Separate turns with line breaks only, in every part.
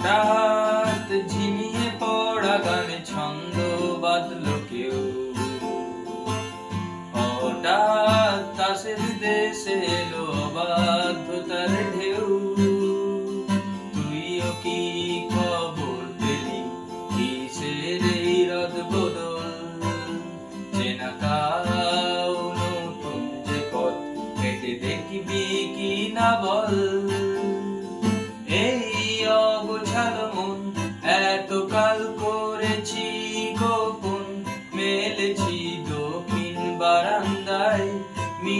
হঠাৎ ঝিমিয়ে পড়া গানে ছন্দ বাঁধল কেউ। হঠাৎ তাসের দেশে এলো অবাধ্যতার ঢেউ। তুইও কি খবর পেলি? কিসের এই রদ বদল? চেনা কাউ নতুন যে পথ, হেঁটে দেখবি কি না বল?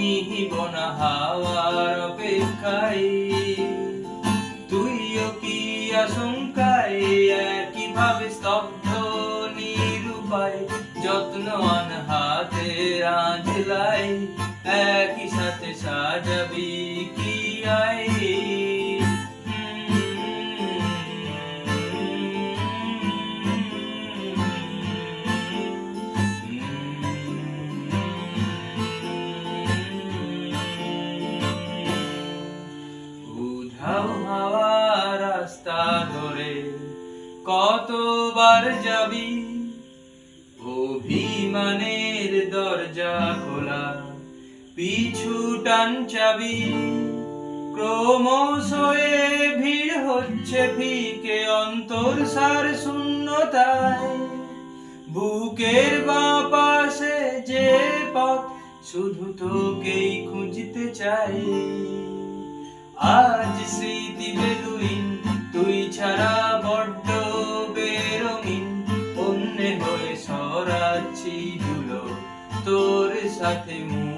মিহিবনা হাওয়ার অপেক্ষায়। তুইও কি আশঙ্কায়? একইভাবে স্তব্ধ নিরুপায় আন হাতে আঁচলাই একই সাথে সাজাবি কি হাওয়া রাস্তা ধরে কতবার যাবি? অভিমানের দরজা খোলা, পিছু টান চাবি। ক্রমশ ভিড় হচ্ছে ফিকে, অন্তর সার শূন্যতায়। বুকের বাঁ পাশে যে পথ, শুধু তোকেই খুঁজতে চাই। যাচ্ছি ধুলো। তোর সাথে মু